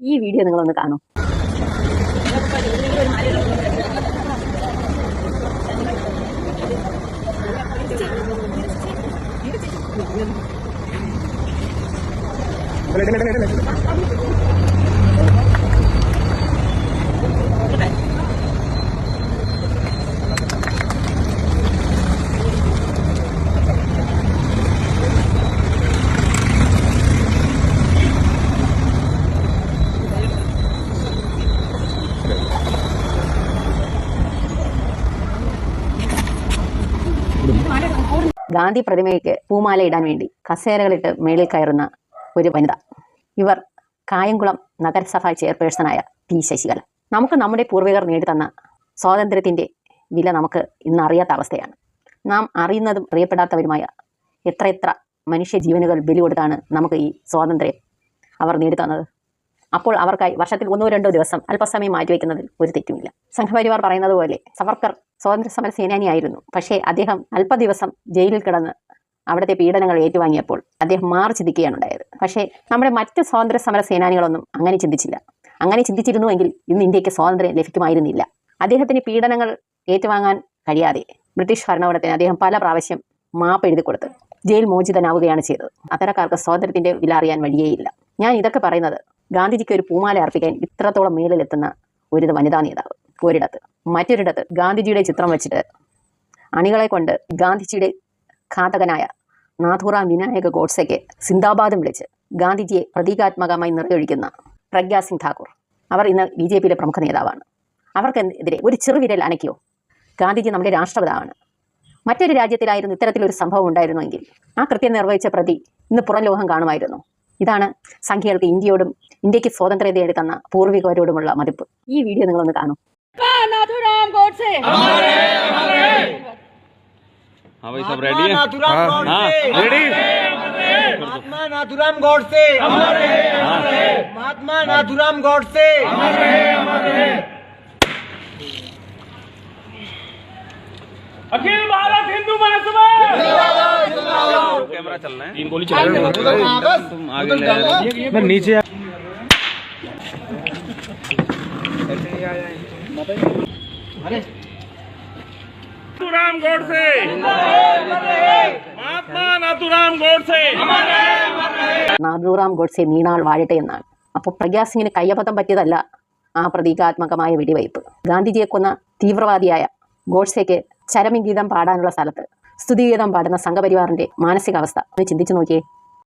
ഈ വീഡിയോ നിങ്ങളൊന്ന് കാണൂ. ഗാന്ധി പ്രതിമയ്ക്ക് പൂമാല ഇടാൻ വേണ്ടി കസേരകളിട്ട് മേളിൽ കയറുന്ന ഒരു വനിത. ഇവർ കായംകുളം നഗരസഭാ ചെയർപേഴ്സണായ പി ശശികല. നമുക്ക് നമ്മുടെ പൂർവികർ നേടിത്തന്ന സ്വാതന്ത്ര്യത്തിന്റെ വില നമുക്ക് ഇന്ന് അറിയാത്ത അവസ്ഥയാണ്. നാം അറിയുന്നതും അറിയപ്പെടാത്തവരുമായ എത്രയെത്ര മനുഷ്യ ജീവനുകൾ ബലി കൊടുത്താണ് നമുക്ക് ഈ സ്വാതന്ത്ര്യം അവർ നേടിത്തന്നത്. അപ്പോൾ അവർക്കായി വർഷത്തിൽ ഒന്നോ രണ്ടോ ദിവസം അല്പസമയം മാറ്റിവെക്കുന്നതിൽ ഒരു തെറ്റുമില്ല. സംഘപരിവാർ പറയുന്നത് പോലെ സവർക്കർ സ്വാതന്ത്ര്യ സമര സേനാനിയായിരുന്നു. പക്ഷേ അദ്ദേഹം അല്പ ദിവസം ജയിലിൽ കിടന്ന് അവിടുത്തെ പീഡനങ്ങൾ ഏറ്റുവാങ്ങിയപ്പോൾ അദ്ദേഹം മാറി ചിന്തിക്കുകയാണ് ഉണ്ടായത് പക്ഷേ നമ്മുടെ മറ്റ് സ്വാതന്ത്ര്യ സമര സേനാനികളൊന്നും അങ്ങനെ ചിന്തിച്ചില്ല. അങ്ങനെ ചിന്തിച്ചിരുന്നുവെങ്കിൽ ഇന്ന് ഇന്ത്യയ്ക്ക് സ്വാതന്ത്ര്യം ലഭിക്കുമായിരുന്നില്ല. അദ്ദേഹത്തിന് പീഡനങ്ങൾ ഏറ്റുവാങ്ങാൻ കഴിയാതെ ബ്രിട്ടീഷ് ഭരണകൂടത്തിന് അദ്ദേഹം പല പ്രാവശ്യം മാപ്പ് എഴുതി കൊടുത്ത് ജയിൽ മോചിതനാവുകയാണ് ചെയ്തത്. അത്തരക്കാർക്ക് സ്വാതന്ത്ര്യത്തിന്റെ വില അറിയാൻ വഴിയേയില്ല. ഞാൻ ഇതൊക്കെ പറയുന്നത് ഗാന്ധിജിക്ക് ഒരു പൂമാല അർപ്പിക്കാൻ ഇത്രത്തോളം മേളിലെത്തുന്ന ഒരു വനിതാ നേതാവ്. ഒരിടത്ത്. മറ്റൊരിടത്ത് ഗാന്ധിജിയുടെ ചിത്രം വെച്ചിട്ട് അണികളെ കൊണ്ട് ഗാന്ധിജിയുടെ ഘാതകനായ നാഥുറാം വിനായക ഗോഡ്സെക്ക് സിന്ദാബാദും വിളിച്ച് ഗാന്ധിജിയെ പ്രതീകാത്മകമായി നിറയൊഴിക്കുന്ന പ്രഗ്യാ സിംഗ് ഠാക്കൂർ. അവർ ഇന്ന് ബി ജെ പിയിലെ പ്രമുഖ നേതാവാണ്. അവർക്കെതിരെ ഒരു ചെറുവിരൽ അനക്കിയോ? ഗാന്ധിജി നമ്മുടെ രാഷ്ട്രപിതാവാണ്. മറ്റൊരു രാജ്യത്തിലായിരുന്നു ഇത്തരത്തിലൊരു സംഭവം ഉണ്ടായിരുന്നുവെങ്കിൽ ആ കൃത്യം നിർവഹിച്ച പ്രതി ഇന്ന് പുറം ലോകം കാണുമായിരുന്നു. ഇതാണ് സംഖ്യകൾക്ക് ഇന്ത്യയോടും ഇന്ത്യയ്ക്ക് തന്ന പൂർവികരോടുമുള്ള മതിപ്പ്. ഈ വീഡിയോ നിങ്ങളൊന്ന് കാണൂ. नाथुराम गोडसे हाँ भाई सब रेडी है? नाथुराम हाँ रेडी महात्मा नाथुराम गोडसे महात्मा नाथुराम गोडसे अखिल भारत हिंदू महासभा। कैमरा चल रहा है। तीन गोली चला तुम आगे ले रहे नीचे नाथुराम गोडसे महात्मा नाथुराम गोडसे നാദൂറാം ഗോഡ്സെ നീണാൾ വാഴട്ടെ എന്നാണ് അപ്പോൾ പ്രഗ്യാസിംഗിന് കയ്യബദ്ധം പറ്റിയതല്ല ആ പ്രതീകാത്മകമായ വെടിവയ്പ് ഗാന്ധിജിയെ കൊന്ന തീവ്രവാദിയായ ഗോഡ്സെക്ക് ചരമഗീതം പാടാനുള്ള സ്ഥലത്ത് സ്തുതിഗീതം പാടുന്ന സംഘപരിവാറിന്റെ മാനസികാവസ്ഥ ഒന്ന് ചിന്തിച്ചു നോക്കിയേ